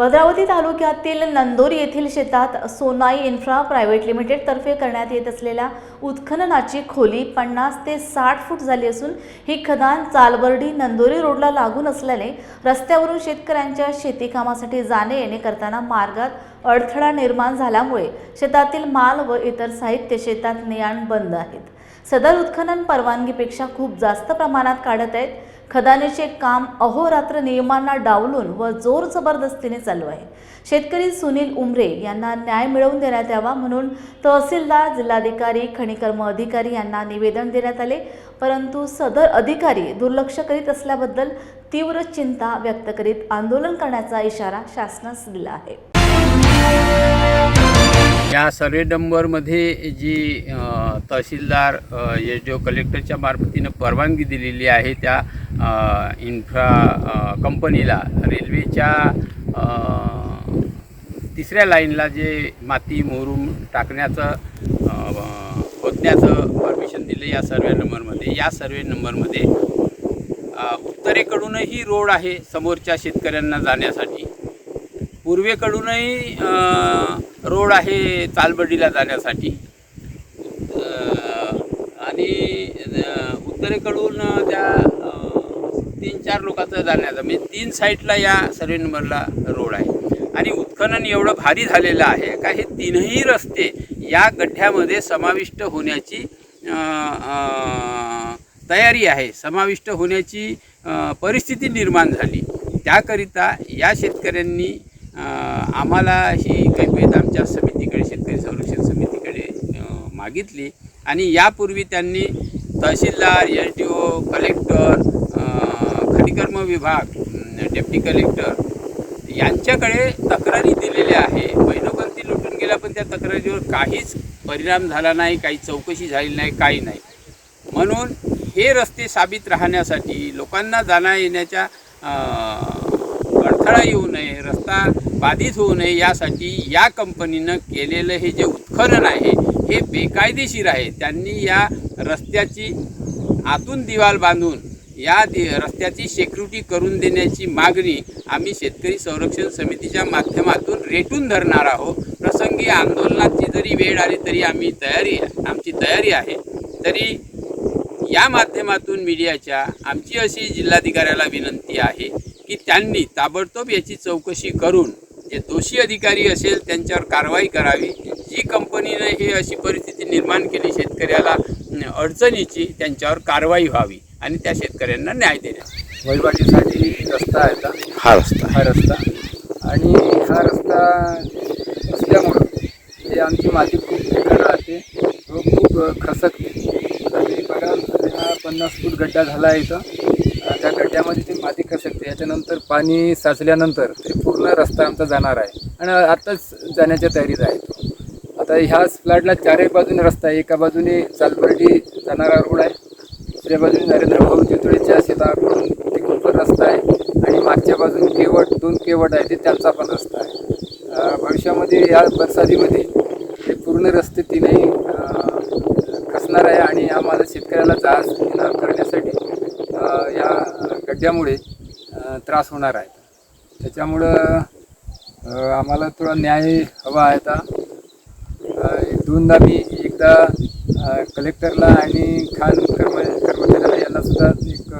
भद्रावती तालुक्यातील नंदोरी येथील शेतात सोनाई इन्फ्रा प्रायव्हेट लिमिटेडतर्फे करण्यात येत असलेल्या उत्खननाची खोली पन्नास ते साठ फूट झाली असून ही खदान चालबर्डी नंदोरी रोडला लागून असल्याने रस्त्यावरून शेतकऱ्यांच्या शेतीकामासाठी जाणे येणे करताना मार्गात अडथळा निर्माण झाल्यामुळे शेतातील माल व इतर साहित्य शेतात नेआण बंद आहेत. सदर उत्खनन परवानगीपेक्षा खूप जास्त प्रमाणात काढत आहेत. खदानीचे काम अहोरात्र नियमांना डावलून व जोर जबरदस्तीने चालू आहे. शेतकरी सुनील उमरे यांना न्याय मिळवून देण्यात यावा म्हणून तहसीलदार जिल्हाधिकारी खनिकर्म अधिकारी यांना निवेदन देण्यात आले. परंतु सदर अधिकारी दुर्लक्ष करीत असल्याबद्दल तीव्र चिंता व्यक्त करीत आंदोलन करण्याचा इशारा शासनास दिला आहे. या सर्वे नंबरमध्ये जी तहसीलदार एस डी ओ कलेक्टरच्या मार्फतीनं परवानगी दिलेली आहे त्या इन्फ्रा कंपनीला रेल्वेच्या तिसऱ्या लाईनला जे माती मोरून टाकण्याचं खोदण्याचं परमिशन दिलं या सर्वे नंबरमध्ये या सर्वे नंबरमध्ये उत्तरेकडूनही रोड आहे समोरच्या शेतकऱ्यांना जाण्यासाठी. पूर्वेकडूनही रोड आहे तालबडीला जाण्यासाठी. आणि उत्तरेकडून त्या तीन चार लोकांचं जाण्याचा म्हणजे तीन साईडला या सर्वे नंबरला रोड आहे. आणि उत्खनन एवढं भारी झालेलं आहे का हे तीनही रस्ते या गड्ढ्यामध्ये समाविष्ट होण्याची तयारी आहे. समाविष्ट होण्याची परिस्थिती निर्माण झाली. त्याकरिता या शेतकऱ्यांनी आम्हाला ही कैफियत आमच्या समितीकडे शेतकरी संरक्षण समितीकडे मागितली. आणि यापूर्वी त्यांनी tahsildar S D O collector अ, खनिकर्म विभाग डेप्टी कलेक्टर यांच्याकडे तक्रारी दिलेल्या आहे. महिनोगंती लुटून गेल्या पण त्या तक्रारीवर काहीच परिणाम झाला नाही काही चौकशी झाली नाही काही नाही. म्हणून हे रस्ते साबित राहण्यासाठी लोकांना जाण्या येण्याच्या अडथळा येऊ नये रस्ता बाधित होऊ नये यासाठी या कंपनीनं केलेलं हे जे उत्खनन आहे हे बेकायदेशीर आहे. त्यांनी या रस्त्याची आतून दिवाल बांधून या दि रस्त्याची सेक्युरिटी करून देण्याची मागणी आम्ही शेतकरी संरक्षण समितीच्या माध्यमातून रेटून धरणार आहोत. प्रसंगी आंदोलनाची जरी वेळ आली तरी आम्ही तयारी आमची तयारी आहे. तरी या माध्यमातून मीडियाच्या आमची अशी जिल्हाधिकाऱ्याला विनंती आहे की त्यांनी ताबडतोब याची चौकशी करून जे दोषी अधिकारी असेल त्यांच्यावर कारवाई करावी. जी कंपनीने हे अशी परिस्थिती निर्माण केली शेतकऱ्याला अडचणीची त्यांच्यावर कारवाई व्हावी आणि त्या शेतकऱ्यांना न्याय देण्यात वहिवाटीसाठी रस्ता आहे का? हा रस्ता हा रस्ता. आणि हा रस्ता असल्यामुळं हे आमची माती खूप राहते. व खूप खसकते आणि बघाल हा पन्नास फूट गड्डा झाला आहे इथं. त्या गड्ड्यामध्ये ती माती खसकते याच्यानंतर पाणी साचल्यानंतर ते पूर्ण रस्ता आमचा जाणार आहे. आणि आत्ताच जाण्याच्या तयारीत आहे तो. आता ह्या फ्लॅटला चारही बाजूने रस्ता आहे. एका बाजूने चालबर्डी जाणारा रोड आहे. दुसऱ्या बाजूने नरेंद्र भाऊ चितुळेच्या शेताकडून तिकडून पण रस्ता आहे. आणि मागच्या बाजूने केवट दोन केवट आहे ते त्यांचा पण रस्ता आहे. भविष्यामध्ये या बरसातीमध्ये हे पूर्ण रस्ते तीनही खसणार आहे आणि आम्हाला शेतकऱ्याला जहाज करण्यासाठी अं, त्रास होणार आहे. त्याच्यामुळं आम्हाला थोडा न्याय हवा आहे आता. दोनदा मी एकदा कलेक्टरला आणि खान कर्म कर्मचाऱ्याला यांना सुद्धा एक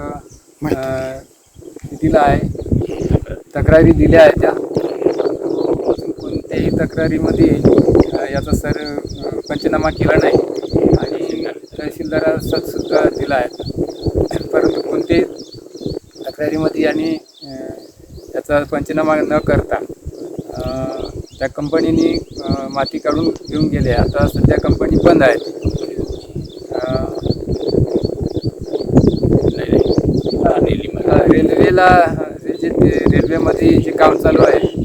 दिला. आहे. तक्रारी दिल्या आहेत त्या. कोणत्याही तक्रारीमध्ये याचा सर पंचनामा केला नाही. आणि तहसीलदाराचा सुद्धा दिला आहे. तक्रारीमध्ये यांनी अं, याचा पंचनामा न करता त्या कंपनीने माती काढून घेऊन गेले. आता सध्या कंपनी बंद आहे. रेल्वेला जे- रेल्वेमध्ये जे काम चालू आहे